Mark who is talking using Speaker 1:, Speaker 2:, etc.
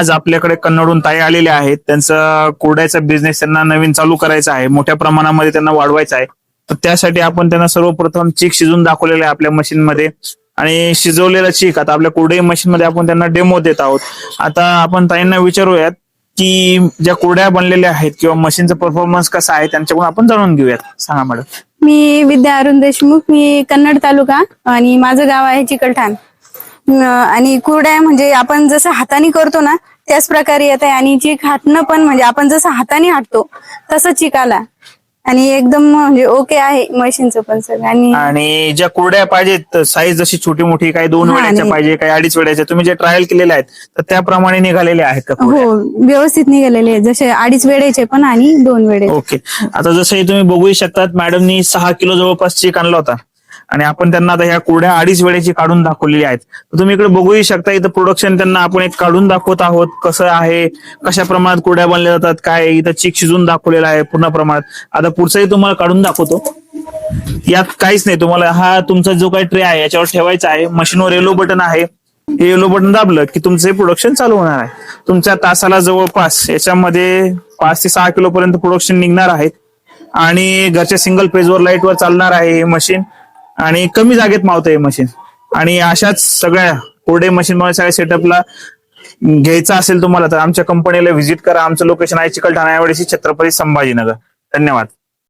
Speaker 1: आज आपल्याकडे कन्नडून ताई आलेले आहेत. त्यांचा कुरड्याचा बिझनेस त्यांना नवीन चालू करायचा आहे. मोठ्या प्रमाणामध्ये त्यांना वाढवायचा आहे. तर त्यासाठी आपण त्यांना सर्वप्रथम चीक शिजून दाखवलेलं आहे आपल्या मशीन मध्ये. आणि शिजवलेला चीक आता आपल्या कुरडई मशीन मध्ये आपण त्यांना डेमो देत आहोत. आता आपण ताईंना विचारूयात की ज्या कुरड्या बनलेल्या आहेत किंवा मशीनचा परफॉर्मन्स कसा आहे त्यांच्याकडून आपण जाणून घेऊयात. सांगा मॅडम
Speaker 2: मी विद्या अरुण देशमुख मी कन्नड तालुका आणि माझं गाव आहे चिकलठाण. आणि कुरड्या म्हणजे आपण जसं हाताने करतो ना त्याच प्रकारे येत आहे. आणि चीक हातनं पण म्हणजे आपण जसं हाताने हाटतो तसं चीक आला आणि एकदम म्हणजे ओके आहे मशीनचं पण सगळं. आणि
Speaker 1: आणि ज्या कुरड्या पाहिजेत साईज जशी छोटी मोठी काही दोन
Speaker 2: हा,
Speaker 1: वेळाच्या
Speaker 2: आणि-
Speaker 1: पाहिजे काही अडीच वेळाच्या तुम्ही जे ट्रायल केलेल्या आहेत तर त्याप्रमाणे निघालेले आहेत का कुरड्या?
Speaker 2: हो व्यवस्थित निघालेले आहे. जसे अडीच वेळेचे पण आणि दोन वेळे
Speaker 1: ओके. आता जसं हे तुम्ही बघू शकतात मॅडमनी सहा किलो जवळपास चीक आणला होता. आणि आपण त्यांना आता ह्या कुरड्या अडीच वेळेची काढून दाखवलेली आहेत. तर तुम्ही इकडे बघूही शकता इथं प्रोडक्शन त्यांना आपण एक काढून दाखवत आहोत कसं आहे कशा प्रमाणात कुरड्या बनल्या जातात काय इथं चीक शिजून दाखवलेला आहे पूर्ण प्रमाणात. आता पुढचंही तुम्हाला काढून दाखवतो. यात काहीच नाही तुम्हाला हा तुमचा जो काही ट्रे आहे याच्यावर ठेवायचा आहे. मशीनवर येलो बटन आहे. हे येलो बटन दाबलं की तुमचं हे प्रोडक्शन चालू होणार आहे. तुमच्या तासाला जवळपास याच्यामध्ये पाच ते सहा किलो पर्यंत प्रोडक्शन निघणार आहेत आणि घरच्या सिंगल पेजवर लाईटवर चालणार आहे हे मशीन आणि कमी जागेत मावतं हे मशीन आणि अशाच सगळ्या कोरडे मशीन मध्ये सगळ्या सेटअपला घ्यायचा असेल तुम्हाला तर आमच्या कंपनीला व्हिजिट करा. आमचं लोकेशन आहे चिकलठाणा यावेळेस छत्रपती संभाजीनगर. धन्यवाद.